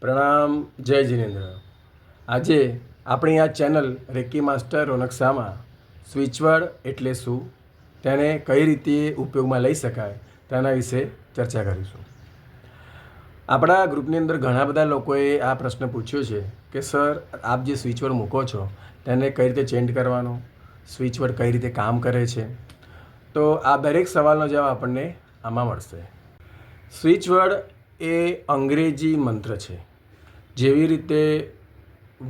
પ્રણામ, જય જિનેન્દ્ર. આજે આપણી આ ચેનલ રેકી માસ્ટર રોનક શામાં સ્વિચવર્ડ એટલે શું, તેને કઈ રીતે ઉપયોગમાં લઈ શકાય, તેના વિશે ચર્ચા કરીશું. આપણા ગ્રુપની અંદર ઘણા બધા લોકોએ આ પ્રશ્ન પૂછ્યો છે કે, સર, આપ જે સ્વિચવર્ડ મૂકો છો, તેને કઈ રીતે ચેન્જ કરવાનો? સ્વિચવર્ડ કઈ રીતે કામ કરે છે? તો આ દરેક સવાલનો જવાબ આપણને આમાં મળશે. સ્વિચવર્ડ એ અંગ્રેજી મંત્ર છે. જેવી રીતે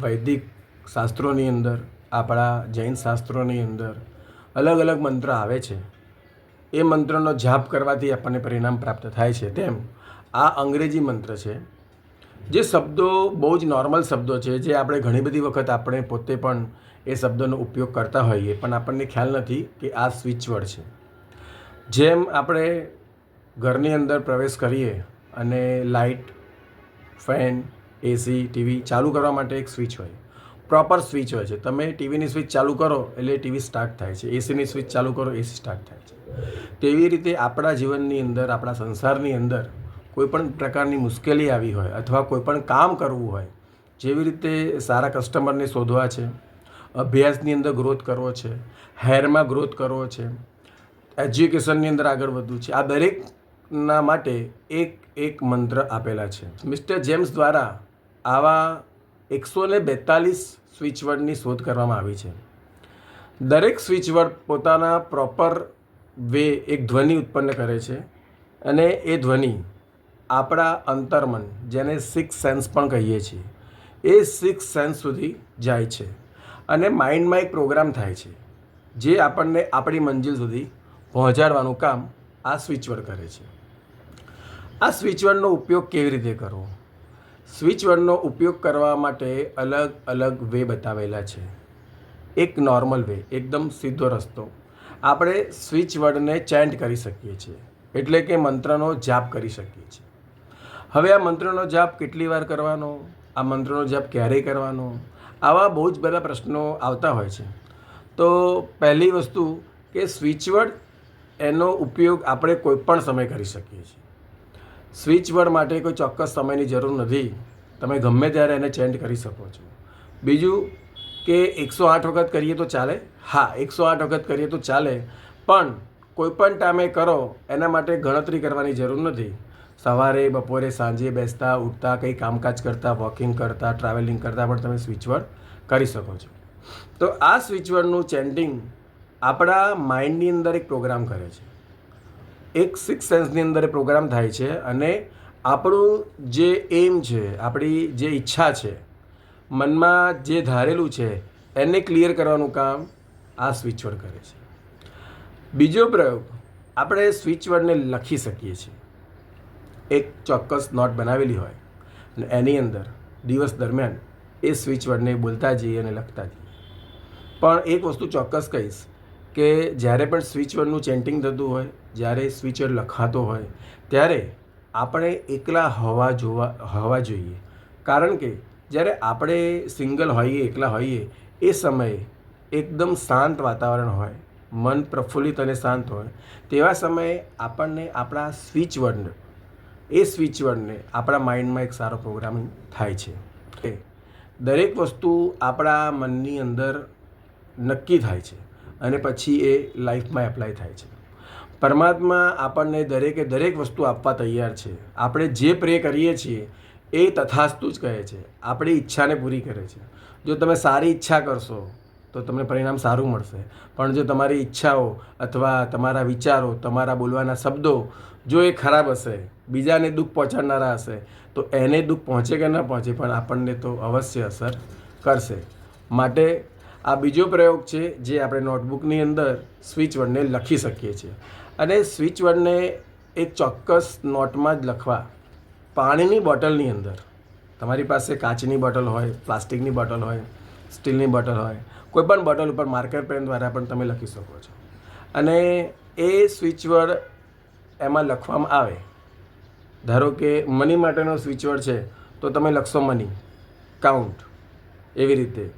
વૈદિક શાસ્ત્રોની અંદર, આપણા જૈન શાસ્ત્રોની અંદર અલગ અલગ મંત્ર આવે છે. એ મંત્રનો જાપ કરવાથી આપણને પરિણામ પ્રાપ્ત થાય છે. તેમ આ અંગ્રેજી મંત્ર છે. જે શબ્દો બહુ જ નોર્મલ શબ્દો છે, જે આપણે ઘણી બધી વખત આપણે પોતે પણ એ શબ્દોનો ઉપયોગ કરતા હોઈએ, પણ આપણને ખ્યાલ નથી કે આ સ્વિચવર્ડ છે. જેમ આપણે ઘરની અંદર પ્રવેશ કરીએ અને લાઇટ ફેન એસી ટીવી ચાલુ કરવા માટે એક સ્વિચ હોય. પ્રોપર સ્વિચ હોય છે. તમે ટીવીની સ્વિચ ચાલુ કરો એટલે ટીવી સ્ટાર્ટ થાય છે. એસીની સ્વિચ ચાલુ કરો એસી સ્ટાર્ટ થાય છે. તેવી રીતે આપણા જીવનની અંદર, આપણા સંસારની અંદર કોઈપણ પ્રકારની મુશ્કેલી આવી હોય અથવા કોઈપણ કામ કરવું હોય, જેવી રીતે સારા કસ્ટમરને શોધવા છે, અભ્યાસની અંદર ગ્રોથ કરવો છે હેરમાં ગ્રોથ કરવો છે એજ્યુકેશનની અંદર આગળ વધવું છે, આ દરેકના માટે એક એક મંત્ર આપેલા છે. મિસ્ટર જેમ્સ દ્વારા આવા એકસો ને બેતાલીસ સ્વિચવર્ડની શોધ કરવામાં આવી છે. દરેક સ્વિચવર્ડ પોતાના પ્રોપર વે એક ધ્વનિ ઉત્પન્ન કરે છે અને એ ધ્વનિ આપણા અંતર્મન, જેને સિક્સ સેન્સ પણ કહીએ છીએ, એ સિક્સ સેન્સ સુધી જાય છે અને માઇન્ડમાં એક પ્રોગ્રામ થાય છે, જે આપણને આપણી મંજિલ સુધી પહોંચાડવાનું કામ આ સ્વિચવર્ડ કરે છે. આ સ્વિચવર્ડનો ઉપયોગ કેવી રીતે કરવો? સ્વિચવર્ડનો ઉપયોગ કરવા માટે અલગ અલગ વે બતાવેલા છે. એક નોર્મલ વે, એકદમ સીધો રસ્તો. આપણે સ્વિચ વર્ડને ચેન્ટ કરી શકીએ છીએ, એટલે કે મંત્રનો જાપ કરી શકીએ છીએ. હવે આ મંત્રનો જાપ કેટલી વાર કરવાનો? આ મંત્રનો જાપ ક્યારે કરવાનો? આવા બહુ જ બધા પ્રશ્નો આવતા હોય છે. તો પહેલી વસ્તુ કે સ્વિચવર્ડ એનો ઉપયોગ આપણે કોઈપણ સમય કરી શકીએ છીએ. સ્વિચવર્ડ માટે કોઈ ચોક્કસ સમયની જરૂર નથી. તમે ગમે ત્યારે એને ચેન્જ કરી શકો છો. બીજું કે એકસો આઠ વખત કરીએ તો ચાલે? હા, એકસો આઠ વખત કરીએ તો ચાલે. પણ કોઈપણ ટાઈમે કરો, એના માટે ગણતરી કરવાની જરૂર નથી. સવારે, બપોરે, સાંજે બેસતા, ઉઠતા, કંઈ કામકાજ કરતાં, વોકિંગ કરતાં, ટ્રાવેલિંગ કરતાં પણ તમે સ્વિચવર્ડ કરી શકો છો. તો આ સ્વિચવર્ડનું ચેન્ટિંગ આપણા માઇન્ડની અંદર એક પ્રોગ્રામ કરે છે. એક સિક્સ સેન્સની અંદર એ પ્રોગ્રામ થાય છે અને આપણું જે એમ છે, આપણી જે ઈચ્છા છે, મનમાં જે ધારેલું છે, એને ક્લિયર કરવાનું કામ આ સ્વિચવર્ડ કરે છે. બીજો પ્રયોગ, આપણે સ્વિચવર્ડને લખી શકીએ છીએ. એક ચોક્કસ નોટ બનાવેલી હોય અને એની અંદર દિવસ દરમિયાન એ સ્વિચવર્ડને બોલતા જઈએ અને લખતા જઈએ. પણ એક વસ્તુ ચોક્કસ કહીશ કે જ્યારે પણ સ્વિચવર્ડનું ચેન્ટિંગ થતું હોય, જ્યારે સ્વિચવર્ડ લખાતો હોય, ત્યારે આપણે એકલા હવા જોવા, હોવા જોઈએ. કારણ કે જ્યારે આપણે સિંગલ હોઈએ, એકલા હોઈએ, એ સમયે એકદમ શાંત વાતાવરણ હોય, મન પ્રફુલ્લિત અને શાંત હોય, તેવા સમયે આપણને આપણા સ્વિચવર્ડ એ સ્વિચવર્ડને આપણા માઇન્ડમાં એક સારો પ્રોગ્રામિંગ થાય છે. દરેક વસ્તુ આપણા મનની અંદર નક્કી થાય છે. અને પછી એ લાઈફમાં એપ્લાય થાય છે. પરમાત્મા આપણને દરેકે દરેક વસ્તુ આપવા તૈયાર છે. આપણે જે પ્રે કરીએ છીએ, એ તથાસ્તુ જ કહે છે. આપણી ઈચ્છાને પૂરી કરે છે. જો તમે સારી ઈચ્છા કરશો, તો તમને પરિણામ સારું મળશે. પણ જો તમારી ઈચ્છાઓ અથવા તમારા વિચારો, તમારા બોલવાના શબ્દો, જો એ ખરાબ હશે, બીજાને દુઃખ પહોંચાડનારા હશે, તો એને દુઃખ પહોંચે કે ન પહોંચે, પણ આપણને તો અવશ્ય અસર કરશે. માટે આ બીજો પ્રયોગ છે જે આપણે નોટબુકની અંદર સ્વિચવર્ડને લખી શકીએ છીએ. અને સ્વિચવર્ડને એ ચોક્કસ નોટમાં જ લખવા પાણીની બોટલની અંદર. તમારી પાસે કાચની બોટલ હોય, પ્લાસ્ટિકની બોટલ હોય, સ્ટીલની બોટલ હોય, કોઈ પણ બોટલ ઉપર માર્કર પેન દ્વારા પણ તમે લખી શકો છો. અને એ સ્વિચવર્ડ એમાં લખવામાં આવે. ધારો કે મની માટેનો સ્વિચવર્ડ છે, તો તમે લખશો મની. કાઉન્ટ. એવી રીતે.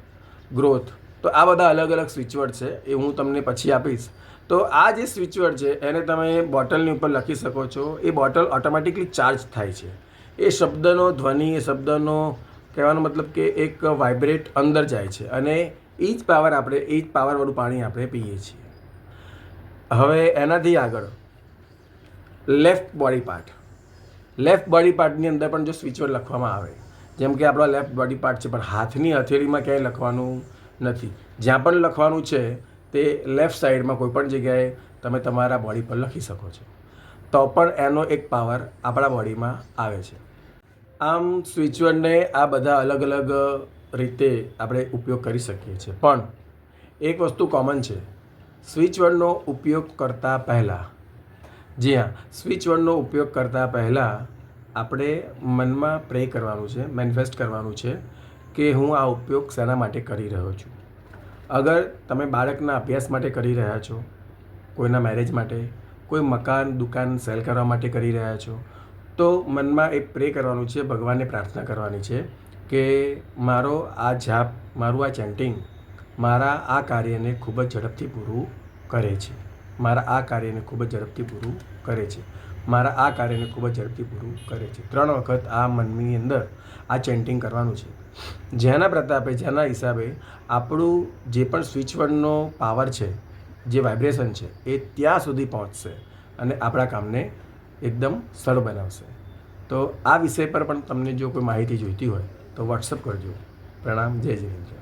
ગ્રોથ. તો આ બધા અલગ અલગ સ્વિચવર્ડ છે, એ હું તમને પછી આપીશ. તો આ જે સ્વિચવર્ડ છે, એને તમે બોટલની ઉપર લખી શકો છો, એ બોટલ ઓટોમેટિકલી ચાર્જ થાય છે. એ શબ્દનો ધ્વનિ, એ શબ્દનો કહેવાનો મતલબ કે એક વાઇબ્રેટ અંદર જાય છે અને એ જ પાવર આપણે, એ જ પાવરવાળું પાણી આપણે પીએ છીએ. હવે એનાથી આગળ left body part left body પાર્ટની અંદર પણ જો સ્વિચવર્ડ લખવામાં આવે, જેમ કે આપણો લેફ્ટ બોડી પાર્ટ છે, પણ હાથની હથેળીમાં ક્યાંય લખવાનું નથી. જ્યાં પણ લખવાનું છે, તે લેફ્ટ સાઈડમાં કોઈ પણ જગ્યાએ તમે તમારા બોડી પર લખી શકો છો. તો પણ એનો એક પાવર આપણા બોડીમાં આવે છે. આમ સ્વિચવર્ડને આ બધા અલગ અલગ રીતે આપણે ઉપયોગ કરી શકીએ છીએ. પણ એક વસ્તુ કોમન છે. સ્વિચવર્ડનો ઉપયોગ કરતાં પહેલાં જી હા સ્વિચવર્ડનો ઉપયોગ કરતાં પહેલાં આપણે મનમાં પ્રે કરવાનું છે મેનિફેસ્ટ કરવાનું છે કે હું આ ઉપયોગ શેના માટે કરી રહ્યો છું. અગર તમે બાળકના અભ્યાસ માટે કરી રહ્યા છો, કોઈના મેરેજ માટે, કોઈ મકાન, દુકાન સેલ કરવા માટે કરી રહ્યા છો, તો મનમાં એ પ્રે કરવાનું છે, ભગવાનને પ્રાર્થના કરવાની છે કે મારો આ જાપ, મારું આ ચેન્ટિંગ મારા આ કાર્યને ખૂબ જ ઝડપથી પૂરું કરે છે. મારા આ કાર્યને ખૂબ જ ઝડપથી પૂરું કરે છે. મારા આ કાર્યને ખૂબ જ ઝડપથી પૂરું કરે છે. ત્રણ વખત આ મનની અંદર આ ચેન્ટિંગ કરવાનું છે. જેના પ્રતાપે, જેના હિસાબે આપણું જે પણ સ્વિચવર્ડનો પાવર છે, જે વાઇબ્રેશન છે, એ ત્યાં સુધી પહોંચશે અને આપણા કામને એકદમ સરળ બનાવશે. તો આ વિષય પર પણ તમને જો કોઈ માહિતી જોઈતી હોય તો વોટ્સઅપ કરજો. પ્રણામ, જય જિનેન્દ્ર